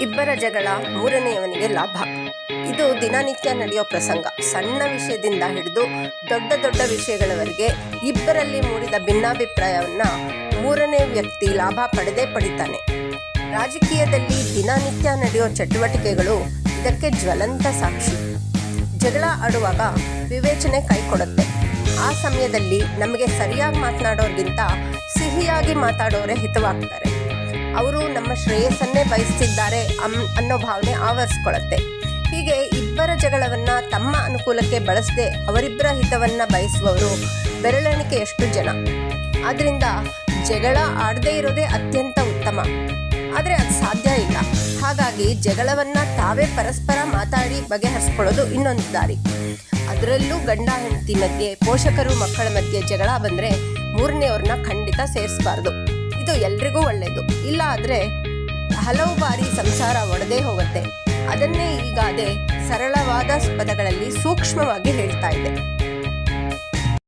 ಇಬ್ಬರ ಜಗಳ ಮೂರನೆಯವನಿಗೆ ಲಾಭ. ಇದು ದಿನನಿತ್ಯ ನಡೆಯೋ ಪ್ರಸಂಗ. ಸಣ್ಣ ವಿಷಯದಿಂದ ಹಿಡಿದು ದೊಡ್ಡ ದೊಡ್ಡ ವಿಷಯಗಳವರೆಗೆ ಇಬ್ಬರಲ್ಲಿ ಮೂಡಿದ ಭಿನ್ನಾಭಿಪ್ರಾಯವನ್ನ ಮೂರನೇ ವ್ಯಕ್ತಿ ಲಾಭ ಪಡೆದೇ ಪಡಿತಾನೆ. ರಾಜಕೀಯದಲ್ಲಿ ದಿನನಿತ್ಯ ನಡೆಯೋ ಚಟುವಟಿಕೆಗಳು ಇದಕ್ಕೆ ಜ್ವಲಂತ ಸಾಕ್ಷಿ. ಜಗಳ ಆಡುವಾಗ ವಿವೇಚನೆ ಕೈಕೊಡುತ್ತೆ ಆ ಸಮಯದಲ್ಲಿ ನಮಗೆ ಸರಿಯಾಗಿ ಮಾತನಾಡೋರ್ಗಿಂತ ಸಿಹಿಯಾಗಿ ಮಾತಾಡೋರೆ ಹಿತವಾಗ್ತಾರೆ. ಅವರು ನಮ್ಮ ಶ್ರೇಯಸ್ಸನ್ನೇ ಬಯಸ್ತಿದ್ದಾರೆ ಅಂ, ಅನ್ನೋ ಭಾವನೆ ಆವರಿಸ್ಕೊಳ್ಳುತ್ತೆ. ಹೀಗೆ ಇಬ್ಬರ ಜಗಳವನ್ನು ತಮ್ಮ ಅನುಕೂಲಕ್ಕೆ ಬಳಸದೆ ಅವರಿಬ್ಬರ ಹಿತವನ್ನು ಬಯಸುವವರು ಬೆರಳೆಣಿಕೆಯಷ್ಟು ಜನ. ಆದ್ದರಿಂದ ಜಗಳ ಆಡದೇ ಇರೋದೇ ಅತ್ಯಂತ ಉತ್ತಮ. ಆದರೆ ಅದು ಸಾಧ್ಯ ಇಲ್ಲ. ಹಾಗಾಗಿ ಜಗಳವನ್ನು ತಾವೇ ಪರಸ್ಪರ ಮಾತಾಡಿ ಬಗೆಹರಿಸ್ಕೊಳ್ಳೋದು ಇನ್ನೊಂದು ದಾರಿ. ಅದರಲ್ಲೂ ಗಂಡ ಹೆಂಡತಿ ಮಧ್ಯೆ ಪೋಷಕರು ಮಕ್ಕಳ ಮಧ್ಯೆ ಜಗಳ ಬಂದರೆ ಮೂರನೆಯವ್ರನ್ನ ಖಂಡಿತ ಸೇರಿಸಬಾರ್ದು. ಇದು ಎಲ್ರಿಗೂ ಒಳ್ಳೆಯದು. ಇಲ್ಲ ಆದರೆ ಹಲವು ಬಾರಿ ಸಂಸಾರ ಒಡೆದೇ ಹೋಗುತ್ತೆ. ಅದನ್ನೇ ಈಗಾದೆ ಸರಳವಾದ ಪದಗಳಲ್ಲಿ ಸೂಕ್ಷ್ಮವಾಗಿ ಹೇಳ್ತಾ ಇದೆ.